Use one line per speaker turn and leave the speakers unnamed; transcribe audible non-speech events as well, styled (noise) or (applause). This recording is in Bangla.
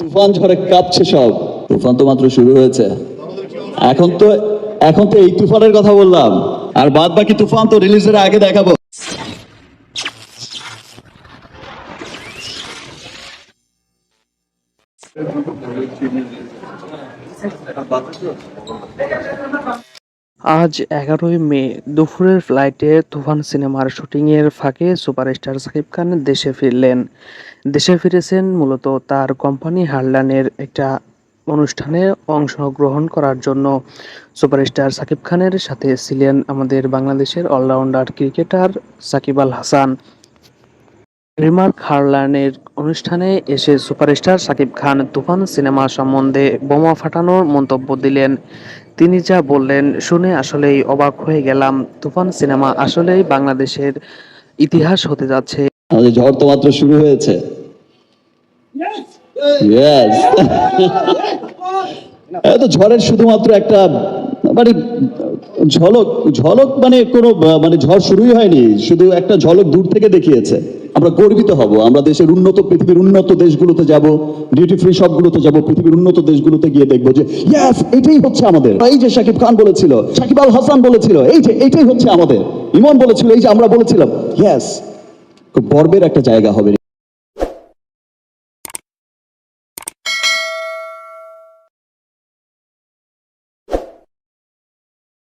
তুফান ঝড়ে কাঁপছে সব। তুফান তো মাত্র শুরু হয়েছে। এখন তো এখন তো এই তুফানের কথা বললাম। আর বাদ বাকি তুফান তো রিলিজের আগে দেখাবো।
আজ এগারোই মে, দুপুরের ফ্লাইটে তুফান সিনেমার শুটিংয়ের ফাঁকে সুপারস্টার সাকিব খান দেশে ফিরলেন। দেশে ফিরেছেন মূলত তার কোম্পানি হারলানের একটা অনুষ্ঠানে অংশগ্রহণ করার জন্য। সুপারস্টার সাকিব খানের সাথে ছিলেন আমাদের বাংলাদেশের allrounder cricketer Shakib Al Hasan. Remark হারলানের অনুষ্ঠানে এসে সুপারস্টার সাকিব খান তুফান সিনেমা সম্বন্ধে বোমা ফাটানোর মন্তব্য দিলেন। তিনি যা বললেন শুনে আসলেই অবাক হয়ে গেলাম। তুফান সিনেমা আসলেই বাংলাদেশের ইতিহাস হতে যাচ্ছে।
ঝড় তো মাত্র শুরু হয়েছে। (laughs) ঝড়ের শুধুমাত্র একটা মানে ঝলক ঝলক মানে কোনো মানে ঝড় শুরুই হয়নি। শুধু একটা ঝলক দূর থেকে দেখিয়েছে। আমরা গর্বিত হব। আমরা দেশের উন্নত, পৃথিবীর উন্নত দেশগুলোতে যাব ডিউটি ফ্রি সবগুলোতে যাব, পৃথিবীর উন্নত দেশগুলোতে গিয়ে দেখব যে ইয়াস এটাই হচ্ছে আমাদের। এই যে শাকিব খান বলেছিল, শাকিব আল হাসান বলেছিল, এই যে, এটাই হচ্ছে আমাদের। ইমন বলেছিল, এই যে আমরা বলেছিলাম ইয়াস খুব গর্বের একটা জায়গা হবে।